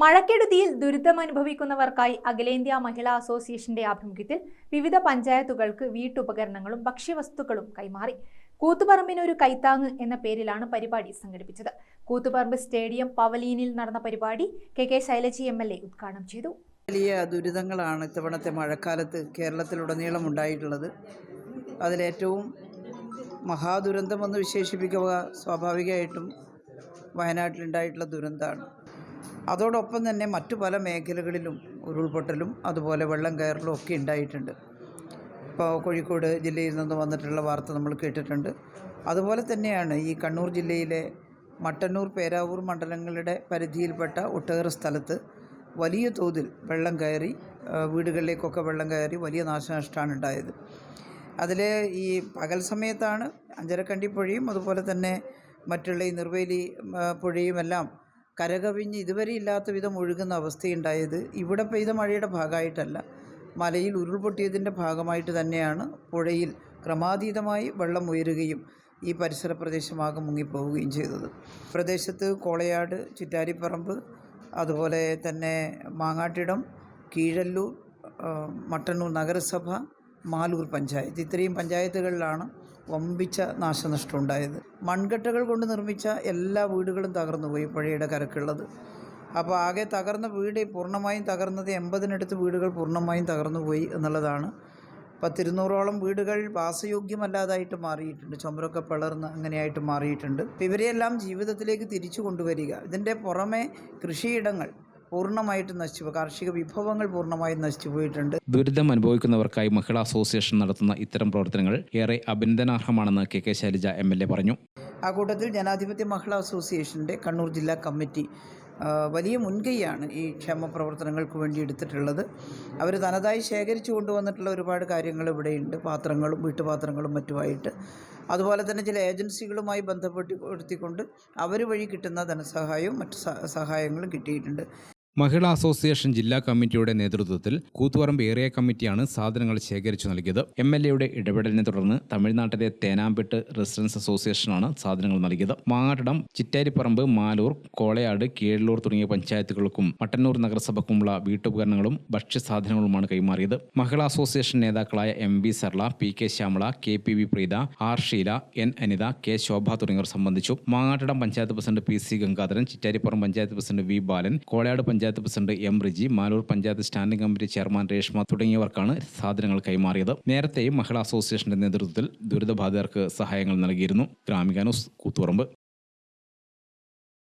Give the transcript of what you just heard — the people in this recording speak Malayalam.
മഴക്കെടുതിയിൽ ദുരിതമനുഭവിക്കുന്നവർക്കായി അഖിലേന്ത്യാ മഹിളാ അസോസിയേഷന്റെ ആഭിമുഖ്യത്തിൽ വിവിധ പഞ്ചായത്തുകൾക്ക് വീട്ടുപകരണങ്ങളും ഭക്ഷ്യവസ്തുക്കളും കൈമാറി. കൂത്തുപറമ്പിനൊരു കൈത്താങ് എന്ന പേരിലാണ് പരിപാടി സംഘടിപ്പിച്ചത്. കൂത്തുപറമ്പ് സ്റ്റേഡിയം പവലീനിൽ നടന്ന പരിപാടി K K Shailaja M L A ഉദ്ഘാടനം ചെയ്തു. വലിയ ദുരിതങ്ങളാണ് ഇത്തവണത്തെ മഴക്കാലത്ത് കേരളത്തിലുടനീളം ഉണ്ടായിട്ടുള്ളത് അതിലേറ്റവും മഹാദുരന്തമെന്ന് വിശേഷിപ്പിക്കുക സ്വാഭാവികമായിട്ടും വയനാട്ടിലുണ്ടായിട്ടുള്ള ദുരന്തമാണ്. അതോടൊപ്പം തന്നെ മറ്റു പല മേഖലകളിലും ഉരുൾപൊട്ടലും അതുപോലെ വെള്ളം കയറലും ഒക്കെ ഉണ്ടായിട്ടുണ്ട്. ഇപ്പോൾ കോഴിക്കോട് ജില്ലയിൽ നിന്ന് വന്നിട്ടുള്ള വാർത്ത നമ്മൾ കേട്ടിട്ടുണ്ട്. അതുപോലെ തന്നെയാണ് ഈ കണ്ണൂർ ജില്ലയിലെ മട്ടന്നൂർ പേരാവൂർ മണ്ഡലങ്ങളുടെ പരിധിയിൽപ്പെട്ട ഒട്ടേറെ സ്ഥലത്ത് വലിയ തോതിൽ വെള്ളം കയറി വീടുകളിലേക്കൊക്കെ വെള്ളം കയറി വലിയ നാശനഷ്ടമാണ് ഉണ്ടായത്. അതിൽ ഈ പകൽ സമയത്താണ് അഞ്ചരക്കണ്ടി പുഴയും അതുപോലെ തന്നെ മറ്റുള്ള ഈ നിർവേലി പുഴയുമെല്ലാം കരകവിഞ്ഞ് ഇതുവരെ ഇല്ലാത്ത വിധം ഒഴുകുന്ന അവസ്ഥയുണ്ടായത് ഇവിടെ പെയ്ത മഴയുടെ ഭാഗമായിട്ടല്ല. മലയിൽ ഉരുൾപൊട്ടിയതിന്റെ ഭാഗമായിട്ട് തന്നെയാണ് പുഴയിൽ ക്രമാതീതമായി വെള്ളം ഉയരുകയും ഈ പരിസര പ്രദേശമാകെ മുങ്ങിപ്പോവുകയും ചെയ്തത്. പ്രദേശത്ത് കോളയാട് ചിറ്റാരിപ്പറമ്പ് അതുപോലെ തന്നെ മാങ്ങാട്ടിടം കീഴല്ലൂർ മട്ടന്നൂർ നഗരസഭ മാലൂർ പഞ്ചായത്ത്. ഇത്രയും പഞ്ചായത്തുകളിലാണ് വമ്പിച്ച നാശനഷ്ടം ഉണ്ടായത് മൺകട്ടകൾ കൊണ്ട് നിർമ്മിച്ച എല്ലാ വീടുകളും തകർന്നുപോയി പുഴയുടെ കരക്കുള്ളത്. അപ്പോൾ ആകെ തകർന്ന വീട് പൂർണമായും തകർന്നത് എൺപതിനടുത്ത് വീടുകൾ പൂർണമായും തകർന്നുപോയി എന്നുള്ളതാണ്. പത്തിരുന്നൂറോളം വീടുകൾ വാസയോഗ്യമല്ലാതായിട്ട് മാറിയിട്ടുണ്ട്. ചുമരൊക്കെ പിളർന്ന് അങ്ങനെയായിട്ട് മാറിയിട്ടുണ്ട്. ഇവരെയെല്ലാം ജീവിതത്തിലേക്ക് തിരിച്ചു കൊണ്ടുവരിക. ഇതിന്റെ പുറമെ കൃഷിയിടങ്ങൾ പൂർണമായിട്ട് നശിച്ചു കാർഷിക വിഭവങ്ങൾ പൂർണമായും നശിച്ചു പോയിട്ടുണ്ട്. ദുരിതം അനുഭവിക്കുന്നവർക്കായി മഹിളാ അസോസിയേഷൻ നടത്തുന്ന ഇത്തരം പ്രവർത്തനങ്ങൾ ഏറെ അഭിനന്ദനാർഹമാണെന്ന് K K Shailaja M L A പറഞ്ഞു. ആ കൂട്ടത്തിൽ ജനാധിപത്യ മഹിളാ അസോസിയേഷന്റെ കണ്ണൂർ ജില്ലാ കമ്മിറ്റി വലിയ മുൻകൈയാണ് ഈ ക്ഷേമ പ്രവർത്തനങ്ങൾക്ക് വേണ്ടി എടുത്തിട്ടുള്ളത്. അവർ തനതായി ശേഖരിച്ചു കൊണ്ടുവന്നിട്ടുള്ള ഒരുപാട് കാര്യങ്ങൾ ഇവിടെയുണ്ട്. പാത്രങ്ങളും വീട്ടുപാത്രങ്ങളും മറ്റുമായിട്ട്. അതുപോലെ തന്നെ ചില ഏജൻസികളുമായി ബന്ധപ്പെട്ട് ബന്ധപ്പെടുത്തിക്കൊണ്ട് അവർ വഴി കിട്ടുന്ന ധനസഹായവും മറ്റ് സഹായങ്ങളും കിട്ടിയിട്ടുണ്ട്. മഹിളാ അസോസിയേഷൻ ജില്ലാ കമ്മിറ്റിയുടെ നേതൃത്വത്തിൽ കൂത്തുപറമ്പ് ഏരിയ കമ്മിറ്റിയാണ് സാധനങ്ങൾ ശേഖരിച്ചു നൽകിയത്. എം എൽ എയുടെ ഇടപെടലിനെ തുടർന്ന് തമിഴ്നാട്ടിലെ തേനാമ്പെട്ട് റെസിഡൻസ് അസോസിയേഷനാണ് സാധനങ്ങൾ നൽകിയത്. മാങ്ങാട്ടം ചിറ്റാരിപ്പറമ്പ് മാലൂർ കോളയാട് കീഴല്ലൂർ തുടങ്ങിയ പഞ്ചായത്തുകൾക്കും മട്ടന്നൂർ നഗരസഭക്കുമുള്ള വീട്ടുപകരണങ്ങളും ഭക്ഷ്യസാധനങ്ങളുമാണ് കൈമാറിയത്. മഹിളാ അസോസിയേഷൻ നേതാക്കളായ M V Sarala P K Shyamala K P V Preetha R Sheela N Anitha K Shobha തുടങ്ങിയവർ സംബന്ധിച്ചു. Mangattidam panchayat president P C Gangadharan Chittaripuram panchayat president V Balan Kolayad panchayat president M Riji Maloor panchayat standing committee chairman Reshma തുടങ്ങിയവർക്കാണ് സാധനങ്ങൾ കൈമാറിയത്. നേരത്തെയും മഹിളാ അസോസിയേഷന്റെ നേതൃത്വത്തിൽ ദുരിതബാധിതർക്ക് സഹായങ്ങൾ നൽകിയിരുന്നു. ഗ്രാമിക ന്യൂസ് കൂത്തുപറമ്പ്.